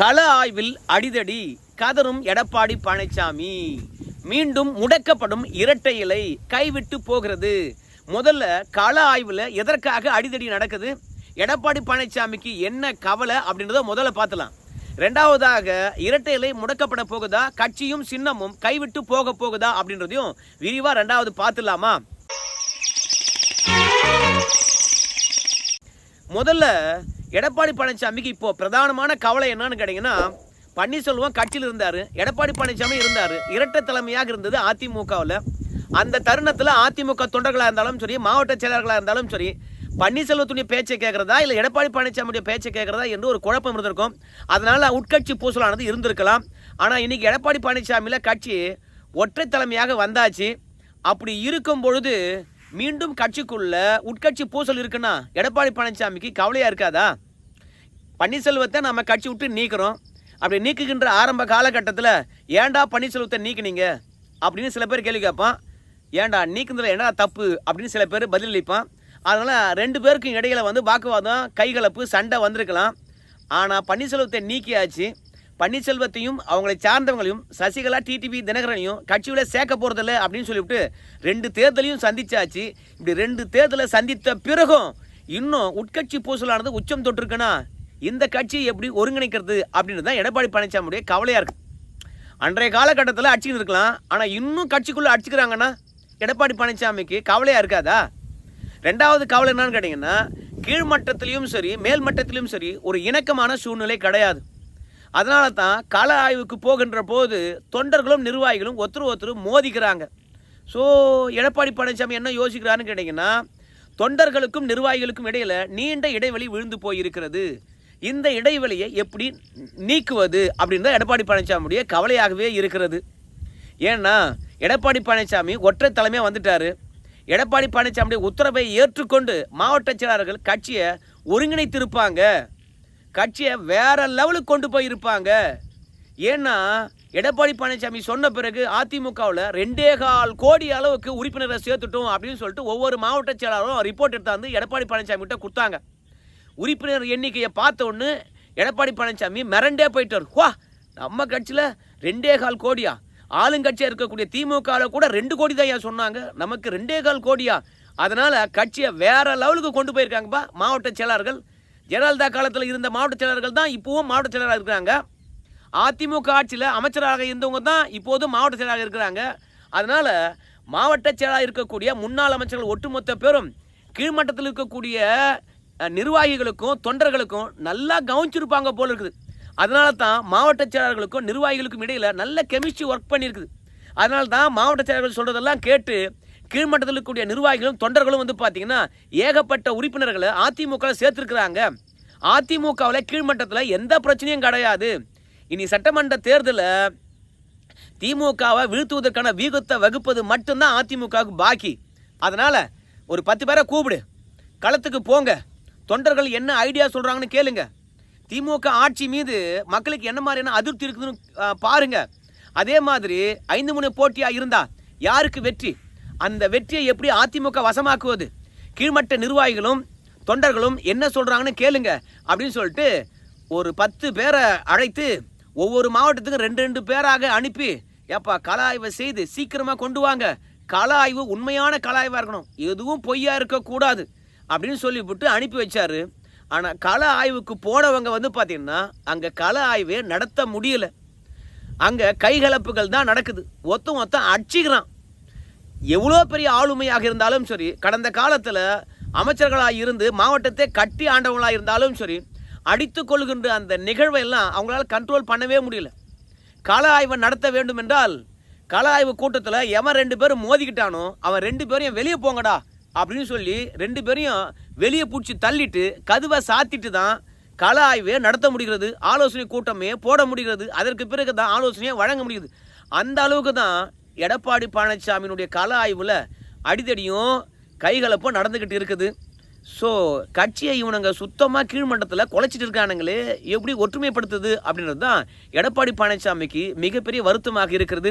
கள ஆய்வில் அடிதடி கதரும் எடப்பாடி பழனிசாமி. மீண்டும் முடக்கப்படும் இரட்டை இலை கைவிட்டு போகிறது. முதல்ல கள ஆய்வில் எதற்காக அடிதடி நடக்குது? எடப்பாடி பழனிசாமிக்கு என்ன கவலை அப்படின்றத முதல்ல பார்த்தலாம். ரெண்டாவதாக இரட்டை இலை முடக்கப்பட போகுதா? கட்சியும் சின்னமும் கைவிட்டு போக போகுதா அப்படின்றதையும் விரிவாக ரெண்டாவது பார்த்துலாமா? முதல்ல எடப்பாடி பழனிசாமிக்கு இப்போ பிரதானமான கவலை என்னன்னு கேட்டிங்கன்னா பன்னீர்செல்வம் கட்சியில் இருந்தார் எடப்பாடி பழனிசாமி இருந்தார் இரட்டை தலைமையாக இருந்தது அதிமுகவில். அந்த தருணத்தில் அதிமுக தொண்டர்களாக இருந்தாலும் சரி மாவட்ட செயலாளர்களாக இருந்தாலும் சரி பன்னீர்செல்வத்துடைய பேச்சை கேட்குறதா இல்லை எடப்பாடி பழனிசாமியுடைய பேச்சை கேட்குறதா என்று ஒரு குழப்பம் இருந்திருக்கும். அதனால் உட்கட்சி பூசலானது இருந்திருக்கலாம். ஆனால் இன்னைக்கு எடப்பாடி பழனிசாமியில் கட்சி ஒற்றை தலைமையாக வந்தாச்சு. அப்படி இருக்கும் பொழுது மீண்டும் கட்சிக்குள்ள உட்கட்சி பூசல் இருக்குன்னா எடப்பாடி பழனிசாமிக்கு கவலையா இருக்காதா? பன்னீர்செல்வத்தை நம்ம கட்சி விட்டு நீக்கிறோம். அப்படி நீக்குகின்ற ஆரம்ப காலகட்டத்தில் ஏன்டா பன்னீர்செல்வத்தை நீக்குனீங்க? அப்படின்னு சில பேர் கேள்வி கேட்பான். ஏண்டா நீக்குனதில் என்ன தப்பு? அப்படின்னு சில பேர் பதிலளிப்பான் அதனால் ரெண்டு பேருக்கும் இடையில வந்து வாக்குவாதம் கைகலப்பு சண்டை வந்திருக்கலாம். ஆனால் பன்னீர்செல்வத்தை நீக்கியாச்சு. பன்னீர்செல்வத்தையும் அவங்களை சார்ந்தவங்களையும் சசிகலா டிடிவி தினகரனையும் கட்சியில் சேர்க்க போகிறதில்ல அப்படின்னு சொல்லிவிட்டு ரெண்டு தேர்தலையும் சந்திச்சாச்சு. இப்படி ரெண்டு தேர்தலை சந்தித்த பிறகும் இன்னும் உட்கட்சி பூசலானது உச்சம் தொட்டிருக்குன்னா இந்த கட்சியை எப்படி ஒருங்கிணைக்கிறது அப்படின்னு தான் எடப்பாடி பழனிசாமியுடைய கவலையாக இருக்கு. அன்றைய காலகட்டத்தில் அடிச்சுன்னு இருக்கலாம். ஆனால் இன்னும் கட்சிக்குள்ளே அடிச்சுக்கிறாங்கன்னா எடப்பாடி பழனிசாமிக்கு கவலையாக இருக்காதா? ரெண்டாவது கவலை என்னன்னு கேட்டிங்கன்னா கீழ்மட்டத்திலையும் சரி மேல் மட்டத்திலையும் சரி ஒரு இணக்கமான சூழ்நிலை கிடையாது. அதனால தான் கள ஆய்வுக்கு போகின்ற போது தொண்டர்களும் நிர்வாகிகளும் ஒருத்தர் ஒருத்தர் மோதிக்கிறாங்க. ஸோ எடப்பாடி பழனிசாமி என்ன யோசிக்கிறான்னு கேட்டிங்கன்னா தொண்டர்களுக்கும் நிர்வாகிகளுக்கும் இடையில் நீண்ட இடைவெளி விழுந்து போயிருக்கிறது. இந்த இடைவெளியை எப்படி நீக்குவது அப்படின்னு தான் எடப்பாடி பழனிசாமியுடைய கவலையாகவே இருக்கிறது. ஏன்னா எடப்பாடி பழனிசாமி ஒற்றை தலைமையாக வந்துட்டார். எடப்பாடி பழனிசாமியுடைய உத்தரவை ஏற்றுக்கொண்டு மாவட்ட செயலாளர்கள் கட்சியை ஒருங்கிணைத்திருப்பாங்க. கட்சியை வேற லெவலுக்கு கொண்டு போயிருப்பாங்க. ஏன்னா எடப்பாடி பழனிசாமி சொன்ன பிறகு அதிமுகவில் ரெண்டே கால் கோடி அளவுக்கு உறுப்பினரை சேர்த்துட்டோம் அப்படின்னு சொல்லிட்டு ஒவ்வொரு மாவட்ட செயலாளரும் ரிப்போர்ட் எடுத்தாந்து எடப்பாடி பழனிசாமி கிட்ட கொடுத்தாங்க. உறுப்பினர் எண்ணிக்கையை பார்த்த உடனே எடப்பாடி பழனிசாமி மிரண்டே போயிட்டார். வா நம்ம கட்சியில் ரெண்டே கால் கோடியா? ஆளுங்கட்சியாக இருக்கக்கூடிய திமுகவில் கூட ரெண்டு கோடி தான் ஏன் சொன்னாங்க? நமக்கு ரெண்டே கால் கோடியா? அதனால் கட்சியை வேற லெவலுக்கு கொண்டு போயிருக்காங்கப்பா மாவட்ட செயலாளர்கள். ஜெயலலிதா காலத்தில் இருந்த மாவட்ட செயலாளர்கள் தான் இப்போவும் மாவட்ட செயலராக இருக்கிறாங்க. அதிமுக ஆட்சியில் அமைச்சராக இருந்தவங்க தான் இப்போதும் மாவட்ட செயலராக இருக்கிறாங்க. அதனால் மாவட்ட செயலாக இருக்கக்கூடிய முன்னாள் அமைச்சர்கள் ஒட்டுமொத்த பேரும் கீழ்மட்டத்தில் இருக்கக்கூடிய நிர்வாகிகளுக்கும் தொண்டர்களுக்கும் நல்லா கவனிச்சிருப்பாங்க போல் இருக்குது. அதனால தான் மாவட்ட செயலாளர்களுக்கும் நிர்வாகிகளுக்கும் இடையில் நல்ல கெமிஸ்ட்ரி ஒர்க் பண்ணியிருக்குது. அதனால தான் மாவட்ட செயலாளர்கள் சொல்கிறதெல்லாம் கேட்டு கீழ்மட்டத்தில் இருக்கக்கூடிய நிர்வாகிகளும் தொண்டர்களும் வந்து பார்த்தீங்கன்னா ஏகப்பட்ட உறுப்பினர்களை அதிமுக சேர்த்துருக்குறாங்க. அதிமுகவில் கீழ்மட்டத்தில் எந்த பிரச்சனையும் கிடையாது. இனி சட்டமன்ற தேர்தலில் திமுகவை வீழ்த்துவதற்கான வீகத்தை வகுப்பது மட்டும்தான் அதிமுகவுக்கு பாக்கி. அதனால் ஒரு பத்து பேரை கூப்பிடு. களத்துக்கு போங்க. தொண்டர்கள் என்ன ஐடியா சொல்கிறாங்கன்னு கேளுங்க. திமுக ஆட்சி மீது மக்களுக்கு என்ன மாதிரியான அதிருப்தி இருக்குதுன்னு பாருங்கள் அதே மாதிரி ஐந்து முனை போட்டியாக இருந்தால் யாருக்கு வெற்றி? அந்த வெற்றியை எப்படி அதிமுக வசமாக்குவது? கீழ்மட்ட நிர்வாகிகளும் தொண்டர்களும் என்ன சொல்கிறாங்கன்னு கேளுங்க அப்படின்னு சொல்லிட்டு ஒரு பத்து பேரை அழைத்து ஒவ்வொரு மாவட்டத்துக்கும் ரெண்டு ரெண்டு பேராக அனுப்பி ஏப்பா கல ஆய்வை செய்து சீக்கிரமாக கொண்டு வாங்க. கல ஆய்வு உண்மையான கல ஆய்வாக இருக்கணும். எதுவும் பொய்யா இருக்கக்கூடாது அப்படின்னு சொல்லிவிட்டு அனுப்பி வச்சாரு. ஆனால் கல ஆய்வுக்கு போனவங்க வந்து பார்த்திங்கன்னா அங்கே கல ஆய்வே நடத்த முடியல. அங்கே கைகலப்புகள் தான் நடக்குது. ஒத்த ஒத்தம் அடிச்சுக்கிறான். எவ்வளோ பெரிய ஆளுமையாக இருந்தாலும் சரி கடந்த காலத்தில் அமைச்சர்களாக இருந்து மாவட்டத்தை கட்டி ஆண்டவங்களாக இருந்தாலும் சரி அடித்து கொள்கின்ற அந்த நிகழ்வை எல்லாம் அவங்களால கண்ட்ரோல் பண்ணவே முடியல. கள ஆய்வை நடத்த வேண்டும் என்றால் கள ஆய்வு கூட்டத்தில் எவன் ரெண்டு பேரும் மோதிக்கிட்டானோ அவன் ரெண்டு பேரையும் வெளியே போங்கடா அப்படின்னு சொல்லி ரெண்டு பேரையும் வெளியே பிடிச்சி தள்ளிட்டு கதுவை சாத்திட்டு தான் கள ஆய்வே நடத்த முடிகிறது. ஆலோசனை கூட்டமே போட முடிகிறது. அதற்கு பிறகு தான் ஆலோசனையை வழங்க முடியுது. அந்த அளவுக்கு தான் எடப்பாடி பழனிசாமியினுடைய கல ஆய்வில் அடிதடியும் கைகலப்பும் நடந்துக்கிட்டு இருக்குது. ஸோ கட்சியை இவனுங்க சுத்தமாக கீழ்மட்டத்தில் குலைச்சிட்டு இருக்கானுங்களே எப்படி ஒற்றுமைப்படுத்துது அப்படின்றது தான் எடப்பாடி பழனிசாமிக்கு மிகப்பெரிய வருத்தமாக இருக்கிறது.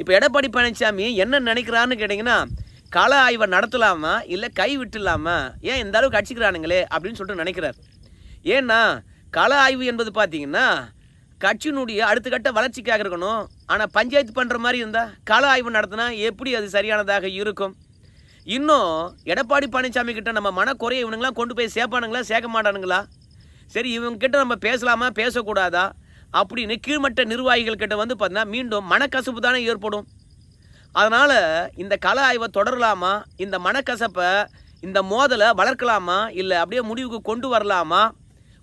இப்போ எடப்பாடி பழனிசாமி என்ன நினைக்கிறான்னு கேட்டிங்கன்னா கள ஆய்வை நடத்தலாமா இல்லை கை விட்டுலாமா ஏன் இந்த அளவுக்கு அடிச்சுக்கிறானுங்களே அப்படின்னு சொல்லிட்டு நினைக்கிறார். ஏன்னா கள ஆய்வு என்பது பார்த்தீங்கன்னா கட்சியினுடைய அடுத்த கட்ட வளர்ச்சிக்காக இருக்கணும் ஆனால் பஞ்சாயத்து பண்ணுற மாதிரி இருந்தால் கள ஆய்வு நடத்தினா எப்படி அது சரியானதாக இருக்கும்? இன்னும் எடப்பாடி பழனிசாமி கிட்ட நம்ம மனக்குறைய இவனுங்களாம் கொண்டு போய் சேர்ப்பானுங்களா சேர்க்க மாட்டானுங்களா? சரி இவங்கக்கிட்ட நம்ம பேசலாமா பேசக்கூடாதா? அப்படின்னு கீழ்மட்ட நிர்வாகிகள் கிட்ட வந்து பார்த்தீங்கன்னா மீண்டும் மனக்கசப்பு தானே ஏற்படும். அதனால் இந்த கள ஆய்வை தொடரலாமா? இந்த மனக்கசப்பை இந்த மோதலை வளர்க்கலாமா? இல்லை அப்படியே முடிவுக்கு கொண்டு வரலாமா?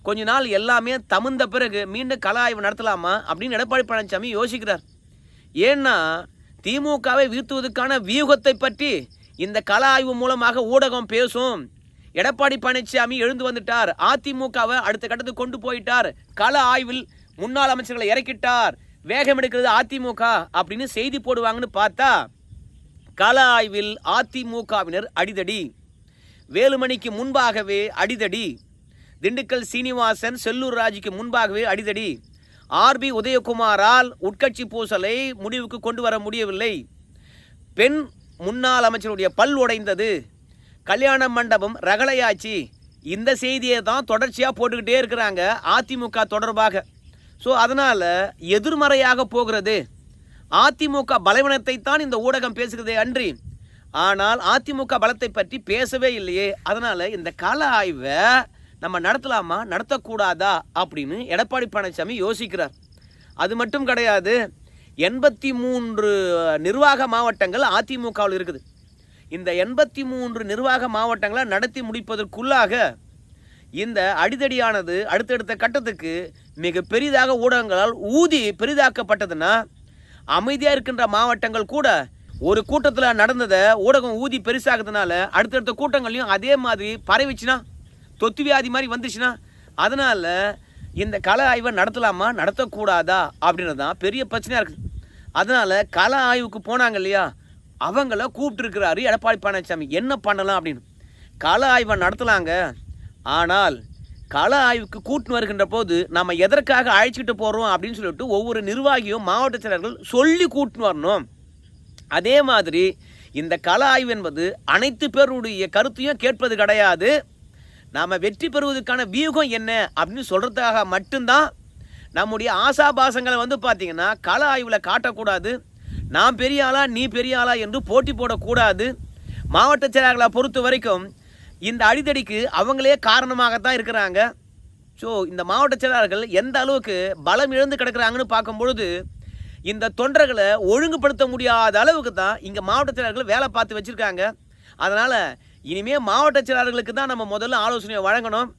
கொஞ்ச நாள் எல்லாமே தமுந்த பிறகு மீண்டும் கள ஆய்வு நடத்தலாமா? அப்படின்னு எடப்பாடி பழனிசாமி யோசிக்கிறார். ஏன்னா திமுகவை வீழ்த்துவதற்கான வியூகத்தை பற்றி இந்த கள ஆய்வு மூலமாக ஊடகம் பேசும். எடப்பாடி பழனிசாமி எழுந்து வந்துட்டார். அதிமுகவை அடுத்த கட்டத்துக்கு கொண்டு போயிட்டார். கள ஆய்வில் முன்னாள் அமைச்சர்களை இறக்கிட்டார். வேகம் எடுக்கிறது அதிமுக அப்படின்னு செய்தி போடுவாங்கன்னு பார்த்தா கள ஆய்வில் அதிமுகவினர் அடிதடி. வேலுமணிக்கு முன்பாகவே அடிதடி. திண்டுக்கல் சீனிவாசன் செல்லூர் ராஜுக்கு முன்பாகவே அடிதடி. ஆர்பி உதயகுமாரால் உட்கட்சி பூசலை முடிவுக்கு கொண்டு வர முடியவில்லை. பெண் முன்னாள் அமைச்சருடைய பல் உடைந்தது. கல்யாண மண்டபம் ரகலையாச்சு. இந்த செய்தியை தான் தொடர்ச்சியாக போட்டுக்கிட்டே இருக்கிறாங்க அதிமுக தொடர்பாக. ஸோ அதனால் எதிர்மறையாக போகிறது. அதிமுக பலவீனத்தை தான் இந்த ஊடகம் பேசுகிறதே அன்றி. ஆனால் அதிமுக பலத்தை பற்றி பேசவே இல்லையே. அதனால் இந்த கால ஆய்வை நம்ம நடத்தலாமா? நடத்தக்கூடாதா? அப்படின்னு எடப்பாடி பழனிசாமி யோசிக்கிறார். அது மட்டும் கிடையாது எண்பத்தி மூன்று நிர்வாக மாவட்டங்கள் அதிமுகவில் இருக்குது. இந்த எண்பத்தி மூன்று நிர்வாக மாவட்டங்களை நடத்தி முடிப்பதற்குள்ளாக இந்த அடிதடியானது அடுத்தடுத்த கட்டத்துக்கு மிக பெரிதாக ஊடகங்களால் ஊதி பெரிதாக்கப்பட்டதுன்னா அமைதியாக இருக்கின்ற மாவட்டங்கள் கூட ஒரு கூட்டத்தில் நடந்ததை ஊடகம் ஊதி பெருசாகிறதுனால அடுத்தடுத்த கூட்டங்களையும் அதே மாதிரி பரவிச்சுன்னா தொத்து வியாதி மாதிரி வந்துச்சுன்னா அதனால் இந்த கள ஆய்வை நடத்தலாமா நடத்தக்கூடாதா அப்படின்றது தான் பெரிய பிரச்சனையாக இருக்குது. அதனால் கள ஆய்வுக்கு போனாங்க இல்லையா அவங்கள கூப்பிட்டுருக்கிறாரு எடப்பாடி பழனிசாமி. என்ன பண்ணலாம் அப்படின்னு. கள ஆய்வை நடத்தலாங்க. ஆனால் கள ஆய்வுக்கு கூட்டின்னு வருகின்ற போது நம்ம எதற்காக அழைச்சிட்டு போகிறோம் அப்படின்னு சொல்லிட்டு ஒவ்வொரு நிர்வாகியும் மாவட்ட செயலர்கள் சொல்லி கூட்டின்னு வரணும். அதே மாதிரி இந்த கள ஆய்வு என்பது அனைத்து பேருடைய கருத்தையும் கேட்பது கிடையாது. நாம் வெற்றி பெறுவதற்கான வியூகம் என்ன அப்படின்னு சொல்கிறதுக்காக மட்டும்தான் நம்முடைய ஆசாபாசங்களை வந்து பார்த்திங்கன்னா கல ஆய்வில் காட்டக்கூடாது. நான் பெரிய ஆளா நீ பெரிய ஆளா என்று போட்டி போடக்கூடாது. மாவட்ட செயலாளர்களை பொறுத்த வரைக்கும் இந்த அடிதடிக்கு அவங்களே காரணமாகத்தான் இருக்கிறாங்க. ஸோ இந்த மாவட்ட செயலாளர்கள் எந்த அளவுக்கு பலம் இழந்து கிடக்கிறாங்கன்னு பார்க்கும் பொழுது இந்த தொண்டர்களை ஒழுங்குபடுத்த முடியாத அளவுக்கு தான் இங்கே மாவட்ட செயலாளர்கள் வேலை பார்த்து வச்சுருக்காங்க. அதனால் இனிமேல் மாவட்ட செயலாளர்களுக்கு தான் நம்ம முதல்ல ஆலோசனையை வழங்கணும்.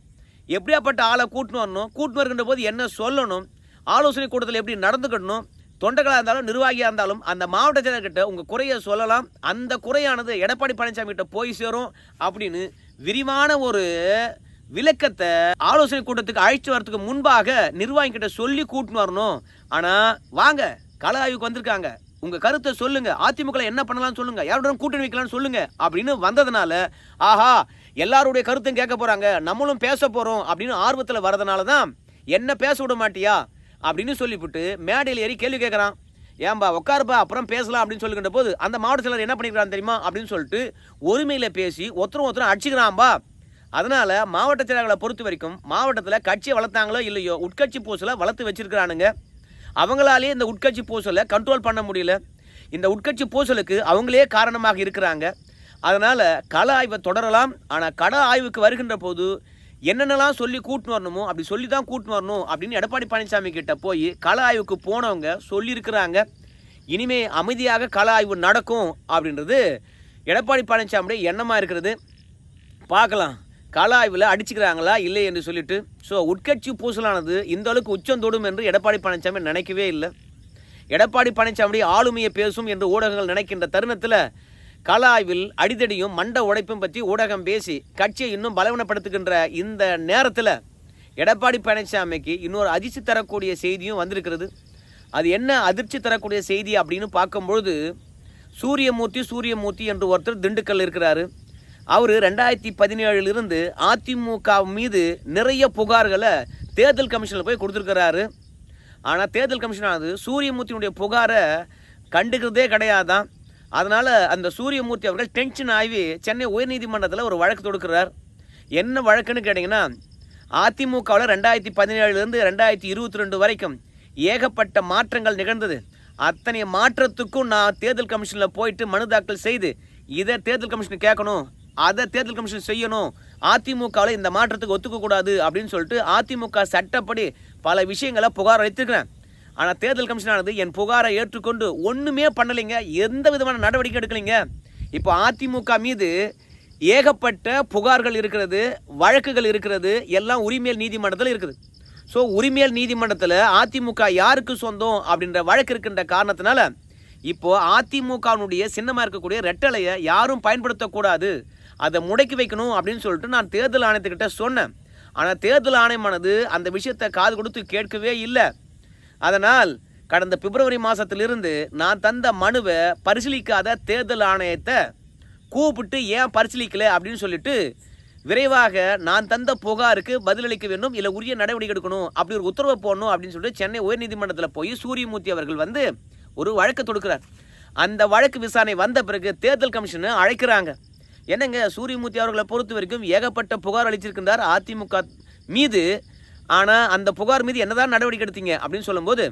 எப்படியாப்பட்ட ஆளை கூட்டின்னு வரணும்? கூட்டின்னு வருகின்ற போது என்ன சொல்லணும்? ஆலோசனை கூட்டத்தில் எப்படி நடந்துக்கணும்? தொண்டர்களாக இருந்தாலும் நிர்வாகியாக இருந்தாலும் அந்த மாவட்ட செயலர்கிட்ட உங்கள் குறையை சொல்லலாம். அந்த குறையானது எடப்பாடி பழனிசாமி கிட்ட போய் சேரும் அப்படின்னு விரிவான ஒரு விளக்கத்தை ஆலோசனை கூட்டத்துக்கு அழைச்சி வரதுக்கு முன்பாக நிர்வாகிகிட்ட சொல்லி கூட்டின்னு வரணும். ஆனால் வாங்க கள ஆய்வுக்கு வந்திருக்காங்க. உங்க கருத்தை சொல்லுங்க. அதிமுக என்ன பண்ணலாம்னு சொல்லுங்க. யாருடன் கூட்டணி வைக்கலாம்னு சொல்லுங்க. அப்படின்னு வந்ததுனால ஆஹா எல்லாருடைய கருத்தும் கேட்க போறாங்க. நம்மளும் பேச போறோம் அப்படின்னு ஆர்வத்தில் வரதுனால தான் என்ன பேச விட மாட்டியா? அப்படின்னு சொல்லிவிட்டு மேடையில் ஏறி கேள்வி கேட்குறான் ஏன்பா உட்காருப்பா அப்புறம் பேசலாம் அப்படின்னு சொல்லுகின்ற போது அந்த மாவட்ட செயலர் என்ன பண்ணிக்கிறான் தெரியுமா? அப்படின்னு சொல்லிட்டு ஒருமையில் பேசி ஒருத்தரும் ஒருத்தரும் அடிச்சுக்கிறான்பா. அதனால மாவட்ட செயலாளர்களை பொறுத்த வரைக்கும் மாவட்டத்தில் கட்சியை வளர்த்தாங்களோ இல்லையோ உட்கட்சி பூசலை வளர்த்து வச்சிருக்கிறானுங்க. அவங்களாலே இந்த உட்கட்சி பூசலை கண்ட்ரோல் பண்ண முடியல. இந்த உட்கட்சி பூசலுக்கு அவங்களே காரணமாக இருக்கிறாங்க. அதனால் கள ஆய்வை தொடரலாம். ஆனால் கள ஆய்வுக்கு வருகின்ற போது என்னென்னலாம் சொல்லி கூட்டின்னு வரணுமோ அப்படி சொல்லி தான் கூட்டின்னு வரணும் அப்படின்னு எடப்பாடி பழனிசாமி கிட்ட போய் கள ஆய்வுக்கு போனவங்க சொல்லியிருக்கிறாங்க. இனிமே அமைதியாக கள ஆய்வு நடக்கும் அப்படின்றது எடப்பாடி பழனிசாமியுடைய எண்ணமாக இருக்கிறது. பார்க்கலாம். கள ஆய்வில் அடிச்சுக்கிறாங்களா இல்லை என்று சொல்லிட்டு ஸோ உட்கட்சி பூசலானது இந்த அளவுக்கு உச்சம் தொடும் என்று எடப்பாடி பழனிசாமி நினைக்கவே இல்லை. எடப்பாடி பழனிசாமி ஆளுமையை பேசும் என்று ஊடகங்கள் நினைக்கின்ற தருணத்தில் கள ஆய்வில் அடிதடியும் மண்ட உடைப்பும் பற்றி ஊடகம் பேசி கட்சியை இன்னும் பலவீனப்படுத்துகின்ற இந்த நேரத்தில் எடப்பாடி பழனிசாமிக்கு இன்னொரு அதிர்ச்சி தரக்கூடிய செய்தியும் வந்திருக்கிறது. அது என்ன அதிர்ச்சி தரக்கூடிய செய்தி அப்படின்னு பார்க்கும்பொழுது சூரியமூர்த்தி சூரியமூர்த்தி என்று ஒருத்தர் திண்டுக்கல் இருக்கிறாரு. அவர் ரெண்டாயிரத்தி பதினேழுலேருந்து அதிமுக மீது நிறைய புகார்களை தேர்தல் கமிஷனில் போய் கொடுத்துருக்கிறாரு. ஆனால் தேர்தல் கமிஷனானது சூரியமூர்த்தியினுடைய புகாரை கண்டுக்கிறதே கிடையாதான். அதனால் அந்த சூரியமூர்த்தி அவர்கள் டென்ஷன் ஆகி சென்னை உயர்நீதிமன்றத்தில் ஒரு வழக்கு தொடுக்கிறார். என்ன வழக்குன்னு கேட்டிங்கன்னா அதிமுகவில் ரெண்டாயிரத்தி பதினேழுலேருந்து ரெண்டாயிரத்தி இருபத்தி ரெண்டு வரைக்கும் ஏகப்பட்ட மாற்றங்கள் நிகழ்ந்தது. அத்தனை மாற்றத்துக்கும் நான் தேர்தல் கமிஷனில் போயிட்டு மனு தாக்கல் செய்து இதை தேர்தல் கமிஷன் கேட்கணும். அதை தேர்தல் கமிஷன் செய்யணும். அதிமுகவில் இந்த மாற்றத்துக்கு ஒத்துக்கக்கூடாது அப்படின்னு சொல்லிட்டு அதிமுக சட்டப்படி பல விஷயங்களை புகார் அளித்திருக்கிறேன் ஆனால் தேர்தல் கமிஷனானது என் புகாரை ஏற்றுக்கொண்டு ஒன்றுமே பண்ணலைங்க. எந்த விதமான நடவடிக்கை எடுக்கலைங்க. இப்போ அதிமுக மீது ஏகப்பட்ட புகார்கள் இருக்கிறது வழக்குகள் இருக்கிறது எல்லாம் உரிமையல் நீதிமன்றத்தில் இருக்குது. ஸோ உரிமையல் நீதிமன்றத்தில் அதிமுக யாருக்கு சொந்தம் அப்படின்ற வழக்கு இருக்கின்ற காரணத்தினால இப்போது அதிமுகவினுடைய சின்னமாக இருக்கக்கூடிய ரெட்டலையை யாரும் பயன்படுத்தக்கூடாது. அதை முடக்கி வைக்கணும் அப்படின்னு சொல்லிட்டு நான் தேர்தல் ஆணையத்துக்கிட்ட சொன்னேன். ஆனால் தேர்தல் ஆணையமானது அந்த விஷயத்தை காது கொடுத்து கேட்கவே இல்லை. அதனால் கடந்த பிப்ரவரி மாதத்திலிருந்து நான் தந்த மனுவை பரிசீலிக்காத தேர்தல் ஆணையத்தை கூப்பிட்டு ஏன் பரிசீலிக்கலை அப்படின்னு சொல்லிட்டு விரைவாக நான் தந்த புகாருக்கு பதிலளிக்க வேண்டும் இல்லை உரிய நடவடிக்கை எடுக்கணும் அப்படி ஒரு உத்தரவை போடணும் அப்படின்னு சொல்லிட்டு சென்னை உயர்நீதிமன்றத்தில் போய் சூரியமூர்த்தி அவர்கள் வந்து ஒரு வழக்கு தொடுக்கிறார். அந்த வழக்கு விசாரணை வந்த பிறகு தேர்தல் கமிஷனை அழைக்கிறாங்க. என்னங்க சூரியமூர்த்தி அவர்களை பொறுத்த வரைக்கும் ஏகப்பட்ட புகார் அளிச்சிருக்கின்றார் அதிமுக மீது. ஆனால் அந்த புகார் மீது என்னதான் நடவடிக்கை எடுத்தீங்க அப்படின்னு சொல்லும்போது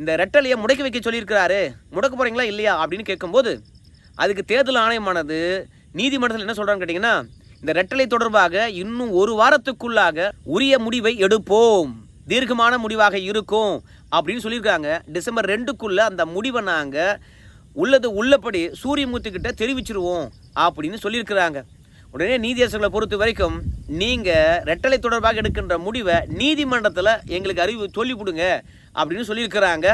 இந்த ரெட்டலையை முடக்கி வைக்க சொல்லியிருக்கிறாரு. முடக்க போகிறீங்களா இல்லையா அப்படின்னு கேட்கும்போது அதுக்கு தேர்தல் ஆணையமானது நீதிமன்றத்தில் என்ன சொல்கிறான்னு கேட்டிங்கன்னா இந்த ரெட்டலை தொடர்பாக இன்னும் ஒரு வாரத்துக்குள்ளாக உரிய முடிவை எடுப்போம். தீர்க்கமான முடிவாக இருக்கும் அப்படின்னு சொல்லியிருக்காங்க. டிசம்பர் ரெண்டுக்குள்ளே அந்த முடிவை நாங்கள் உள்ளது உள்ளபடி சூரியமூர்த்தி கிட்ட தெரிவிச்சிருவோம் அப்படின்னு சொல்லியிருக்கிறாங்க. உடனே நீதியரசர்களை பொறுத்த வரைக்கும் நீங்கள் ரெட்டலை தொடர்பாக எடுக்கின்ற முடிவை நீதிமன்றத்தில் எங்களுக்கு அறிவு சொல்லி கொடுங்க அப்படின்னு சொல்லியிருக்கிறாங்க.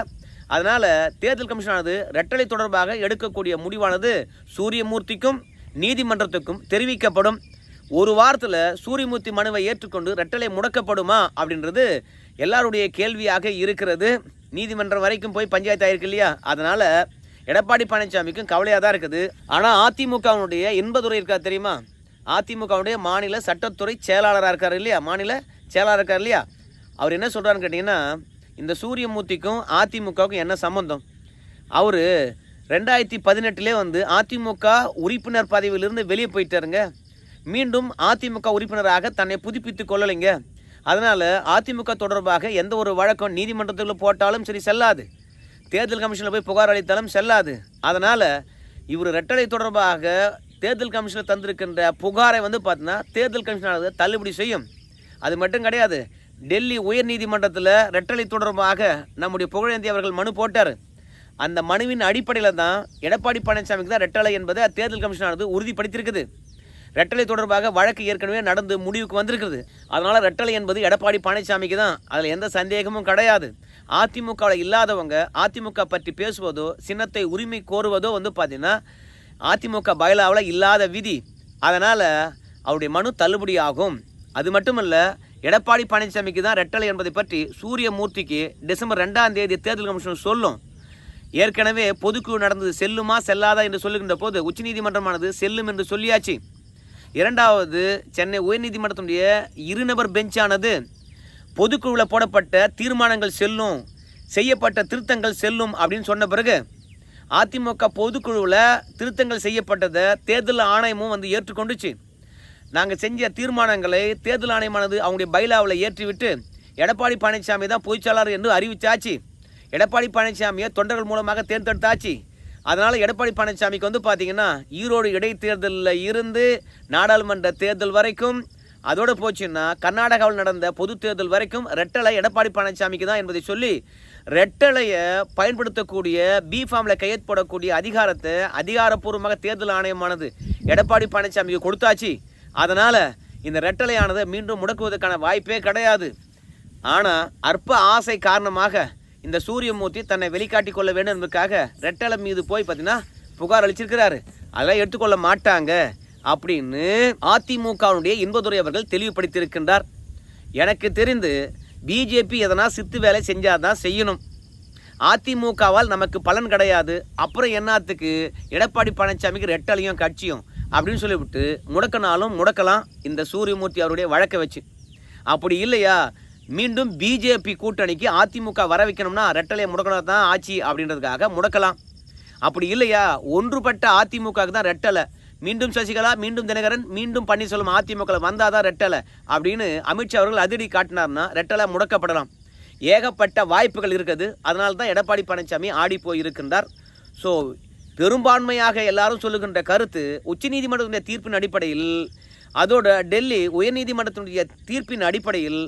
அதனால் தேர்தல் கமிஷனானது ரெட்டலை தொடர்பாக எடுக்கக்கூடிய முடிவானது சூரியமூர்த்திக்கும் நீதிமன்றத்துக்கும் தெரிவிக்கப்படும். ஒரு வாரத்தில் சூரியமூர்த்தி மனுவை ஏற்றுக்கொண்டு ரெட்டலை முடக்கப்படுமா அப்படின்றது எல்லாருடைய கேள்வியாக இருக்கிறது. நீதிமன்றம் வரைக்கும் போய் பஞ்சாயத்து ஆயிருக்கு இல்லையா அதனால் எடப்பாடி பழனிசாமிக்கும் கவலையாக தான் இருக்குது. ஆனால் அதிமுகவினுடைய இன்பதுரை இருக்கா தெரியுமா? அதிமுகவுடைய மாநில சட்டத்துறை செயலாளராக இருக்கார் இல்லையா? மாநில செயலாளர் இருக்கார் இல்லையா? அவர் என்ன சொல்கிறாருன்னு கேட்டிங்கன்னா இந்த சூரியமூர்த்திக்கும் அதிமுகவுக்கும் என்ன சம்மந்தம் அவர் ரெண்டாயிரத்தி பதினெட்டுலே வந்து அதிமுக உறுப்பினர் பதவியிலிருந்து வெளியே போயிட்டாருங்க. மீண்டும் அதிமுக உறுப்பினராக தன்னை புதுப்பித்து கொள்ளலைங்க. அதனால் அதிமுக தொடர்பாக எந்த ஒரு வழக்கம் நீதிமன்றத்தில் போட்டாலும் சரி செல்லாது. தேர்தல் கமிஷனில் போய் புகார் அளித்தாலும் செல்லாது. அதனால் இவர் ரெட்டலை தொடர்பாக தேர்தல் கமிஷனில் தந்திருக்கின்ற புகாரை வந்து பார்த்தீங்கன்னா தேர்தல் கமிஷனானது தள்ளுபடி செய்யும். அது மட்டும் கிடையாது. டெல்லி உயர்நீதிமன்றத்தில் ரெட்டலை தொடர்பாக நம்முடைய புகழேந்தி அவர்கள் மனு போட்டார். அந்த மனுவின் அடிப்படையில் தான் எடப்பாடி பழனிசாமிக்கு தான் ரெட்டலை என்பதை தேர்தல் கமிஷனானது உறுதிப்படுத்தியிருக்குது. ரெட்டலை தொடர்பாக வழக்கு ஏற்கனவே நடந்து முடிவுக்கு வந்திருக்குது. அதனால் ரெட்டலை என்பது எடப்பாடி பழனிசாமிக்கு தான். அதில் எந்த சந்தேகமும் கிடையாது. அதிமுகவில் இல்லாதவங்க அதிமுக பற்றி பேசுவதோ சின்னத்தை உரிமை கோருவதோ வந்து பார்த்தீங்கன்னா அதிமுக பயலாவில் இல்லாத விதி. அதனால் அவருடைய மனு தள்ளுபடி ஆகும் அது மட்டுமல்ல எடப்பாடி பழனிசாமிக்கு தான் ரெட்டலை என்பதை பற்றி சூரியமூர்த்திக்கு டிசம்பர் ரெண்டாம் தேதி தேர்தல் கமிஷன் சொல்லும். ஏற்கனவே பொதுக்குழு நடந்தது செல்லுமா செல்லாதா என்று சொல்லுகின்ற போது உச்சநீதிமன்றமானது செல்லும் என்று சொல்லியாச்சு. இரண்டாவது சென்னை உயர்நீதிமன்றத்தினுடைய இருநபர் பெஞ்சானது பொதுக்குழுவில் போடப்பட்ட தீர்மானங்கள் செல்லும் செய்யப்பட்ட திருத்தங்கள் செல்லும் அப்படின்னு சொன்ன பிறகு அதிமுக பொதுக்குழுவில் திருத்தங்கள் செய்யப்பட்டதை தேர்தல் ஆணையமும் வந்து ஏற்றுக்கொண்டுச்சு. நாங்கள் செஞ்ச தீர்மானங்களை தேர்தல் ஆணையமானது அவங்களுடைய பைலாவில் ஏற்றிவிட்டு எடப்பாடி பழனிசாமி தான் பொதுச்செயலாளர் என்று அறிவிச்சாச்சு. எடப்பாடி பழனிசாமியை தொண்டர்கள் மூலமாக தேர்ந்தெடுத்தாச்சு. அதனால் எடப்பாடி பழனிசாமிக்கு வந்து பார்த்தீங்கன்னா ஈரோடு இடைத்தேர்தலில் இருந்து நாடாளுமன்ற தேர்தல் வரைக்கும் அதோடு போச்சுன்னா கர்நாடகாவில் நடந்த பொது தேர்தல் வரைக்கும் ரெட்டலை எடப்பாடி பழனிசாமிக்கு தான் என்பதை சொல்லி ரெட்டலையை பயன்படுத்தக்கூடிய பி ஃபார்மில் கையெழுத்து போடக்கூடிய அதிகாரத்தை அதிகாரப்பூர்வமாக தேர்தல் ஆணையமானது எடப்பாடி பழனிசாமிக்கு கொடுத்தாச்சு. அதனால் இந்த ரெட்டலையானதை மீண்டும் முடக்குவதற்கான வாய்ப்பே கிடையாது. ஆனால் அற்ப ஆசை காரணமாக இந்த சூரியமூர்த்தி தன்னை வெளிக்காட்டி கொள்ள வேண்டும் என்பதற்காக ரெட்டலை மீது போய் பார்த்தீங்கன்னா புகார் அளிச்சிருக்கிறாரு. அதெல்லாம் எடுத்துக்கொள்ள மாட்டாங்க. அப்படின்னு அதிமுகவுடைய இன்பதுரை அவர்கள் தெளிவுபடுத்தியிருக்கின்றார். எனக்கு தெரிந்து பிஜேபி எதனா சித்து வேலை செஞ்சாதான் செய்யணும். அதிமுகவால் நமக்கு பலன் கிடையாது. அப்புறம் என்னத்துக்கு? எடப்பாடி பழனிசாமிக்கு ரெட்டலையும் கட்சியும் அப்படின்னு சொல்லிவிட்டு முடக்கினாலும் முடக்கலாம் இந்த சூரியமூர்த்தி அவருடைய வழக்கை வச்சு. அப்படி இல்லையா? மீண்டும் பிஜேபி கூட்டணிக்கு அதிமுக வர வைக்கணும்னா ரெட்டலையை முடக்கணும் தான் ஆட்சி அப்படின்றதுக்காக முடக்கலாம். அப்படி இல்லையா? ஒன்றுபட்ட அதிமுகவுக்கு தான் ரெட்டலை. மீண்டும் சசிகலா மீண்டும் தினகரன் மீண்டும் பன்னீர்செல்வம் அதிமுக வந்தால் தான் ரெட்டலை அப்படின்னு அமித்ஷா அவர்கள் அதிரடி காட்டினார்னா ரெட்டலை முடக்கப்படலாம். ஏகப்பட்ட வாய்ப்புகள் இருக்குது. அதனால தான் எடப்பாடி பழனிசாமி ஆடி போயிருக்கின்றார். ஸோ பெரும்பான்மையாக எல்லாரும் சொல்லுகின்ற கருத்து உச்சநீதிமன்றத்தினுடைய தீர்ப்பின் அடிப்படையில் அதோட டெல்லி உயர்நீதிமன்றத்தினுடைய தீர்ப்பின் அடிப்படையில்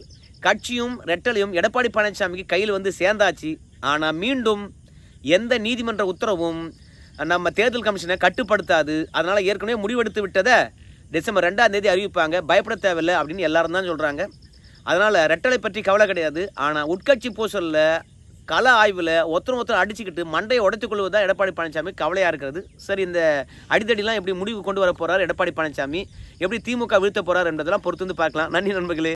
கட்சியும் ரெட்டலையும் எடப்பாடி பழனிசாமிக்கு கையில் வந்து சேர்ந்தாச்சு. ஆனால் மீண்டும் எந்த நீதிமன்ற உத்தரவும் நம்ம தேர்தல் கமிஷனை கட்டுப்படுத்தாது. அதனால் ஏற்கனவே முடிவெடுத்து விட்டதை டிசம்பர் ரெண்டாம் தேதி அறிவிப்பாங்க. பயப்பட தேவையில்லை அப்படின்னு எல்லாரும் தான் சொல்கிறாங்க அதனால் ரெட்டலை பற்றி கவலை கிடையாது. ஆனால் உட்கட்சி பூசலில் கள ஆய்வில் ஒருத்தர் ஒருத்தர் அடிச்சுக்கிட்டு மண்டையை உடைத்துக் தான் எடப்பாடி பழனிசாமி கவலையாக இருக்கிறது. சரி இந்த அடிதடிலாம் எப்படி முடிவு கொண்டு வர போகிறார் எடப்பாடி பழனிசாமி? எப்படி திமுக வீழ்த்த போகிறார் என்பதெல்லாம் பொறுத்து வந்து பார்க்கலாம். நன்றி நண்பர்களே.